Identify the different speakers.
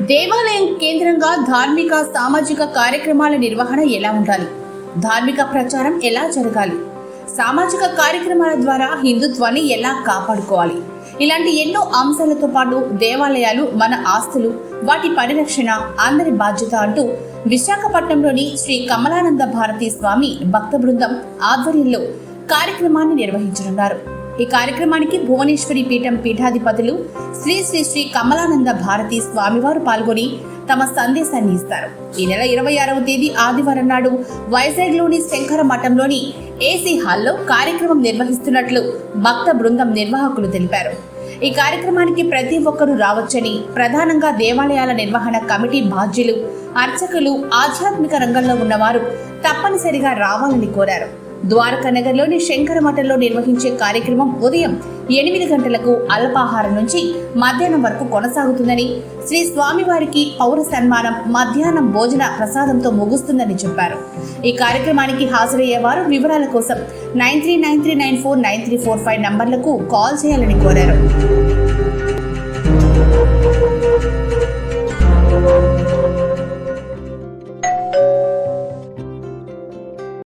Speaker 1: దేవాలయం కేంద్రంగా ధార్మిక సామాజిక కార్యక్రమాల నిర్వహణ ఎలా ఉండాలి? ధార్మిక ప్రచారం ఎలా జరగాలి? సామాజిక కార్యక్రమాల ద్వారా హిందుత్వాన్ని ఎలా కాపాడుకోవాలి? ఇలాంటి ఎన్నో అంశాలతో పాటు దేవాలయాలు మన ఆస్తులు వాటి పరిరక్షణ అందరి బాధ్యత అంటూ విశాఖపట్నంలోని శ్రీ కమలానంద భారతీ స్వామి భక్త బృందం ఆధ్వర్యంలో కార్యక్రమాన్ని నిర్వహించనున్నారు. ఈ కార్యక్రమానికి భువనేశ్వరి పీఠం పీఠాధిపతులు శ్రీ శ్రీ శ్రీ కమలానంద భారతి స్వామివారు పాల్గొని తమ సందేశాన్ని ఇస్తారు. ఈ నెల ఇరవై ఆరవ తేదీ ఆదివారం నాడు వైజాగ్లోని శంకర మఠంలోని ఏసీ హాల్లో కార్యక్రమం నిర్వహిస్తున్నట్లు భక్త బృందం నిర్వాహకులు తెలిపారు. ఈ కార్యక్రమానికి ప్రతి ఒక్కరూ రావచ్చని ప్రధానంగా దేవాలయాల నిర్వహణ కమిటీ బాధ్యులు అర్చకులు ఆధ్యాత్మిక రంగంలో ఉన్నవారు తప్పనిసరిగా రావాలని కోరారు. ద్వారకా నగర్లోని శంకర మఠంలో నిర్వహించే కార్యక్రమం ఉదయం ఎనిమిది గంటలకు అల్పాహారం నుంచి మధ్యాహ్నం వరకు కొనసాగుతుందని శ్రీ స్వామివారికి పౌర సన్మానం మధ్యాహ్నం భోజన ప్రసాదంతో ముగుస్తుందని చెప్పారు. ఈ కార్యక్రమానికి హాజరయ్యేవారు వివరాల కోసం nine three nine three nine four nine three four five నంబర్లకు call చేయాలని కోరారు.